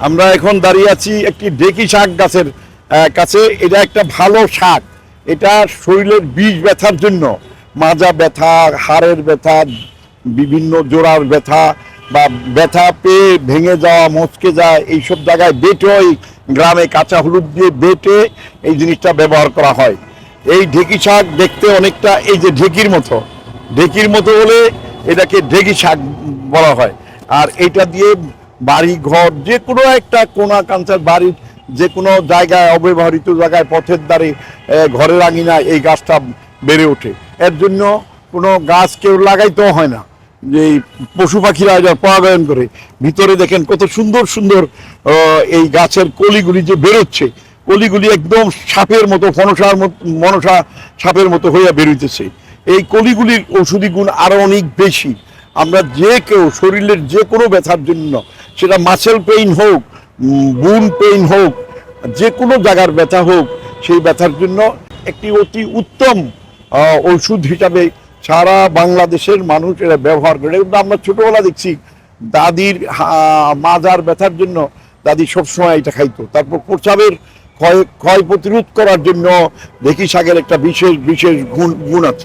আমরা এখন দাঁড়িয়ে আছি একটি ডেকি শাক গাছের কাছে। এটা একটা ভালো শাক। এটা শরীরের বিষ ব্যথার জন্য। মাজা ব্যথা, হাড়ের ব্যথা, বিভিন্ন জোড়ার ব্যথা বা ব্যথা পেয়ে ভেঙে যাওয়া, মচকে যায় এইসব জায়গায় বেটে ওই গ্রামে কাঁচা হলুদ দিয়ে বেটে এই জিনিসটা ব্যবহার করা হয়। এই ঢেকি শাক দেখতে অনেকটা এই যে ঢেকির মতো। ঢেকির মতো হলে এটাকে ঢেকি শাক বলা হয়। আর এটা দিয়ে বাড়ি ঘর যে কোনো একটা কোনা কাঞ্চার বাড়ির যে কোনো জায়গায়, অব্যবহৃত জায়গায়, পথের দ্বারে ঘরের আঙিনায় এই গাছটা বেড়ে ওঠে। এর জন্য কোনো গাছ কেউ লাগাইতেও হয় না। যে পশু পাখিরা যা পরাগায়ন করে, ভিতরে দেখেন কত সুন্দর সুন্দর এই গাছের কলিগুলি যে বেরোচ্ছে, কলিগুলি একদম সাপের মতো, ফনসার মতো, মনসা সাপের মতো হইয়া বেরোইতেছে। এই কলিগুলির ঔষধি গুণ আরও অনেক বেশি। আমরা যে কেউ, শরীরের যে কোনো ব্যথার জন্য সেটা মাসেল পেইন হোক বুন পেইন হোক, যে কোনো জায়গার ব্যথা হোক, সেই ব্যথার জন্য একটি অতি উত্তম ওষুধ হিসাবে সারা বাংলাদেশের মানুষ এটা ব্যবহার করে। কিন্তু আমরা ছোটবেলা দেখছি, দাদির মাজার ব্যথার জন্য দাদি সবসময় এটা খাইতো। তারপর প্রচাবের ক্ষয় ক্ষয় প্রতিরোধ করার জন্য দেখি শাকের একটা বিশেষ বিশেষ গুণ গুণ আছে।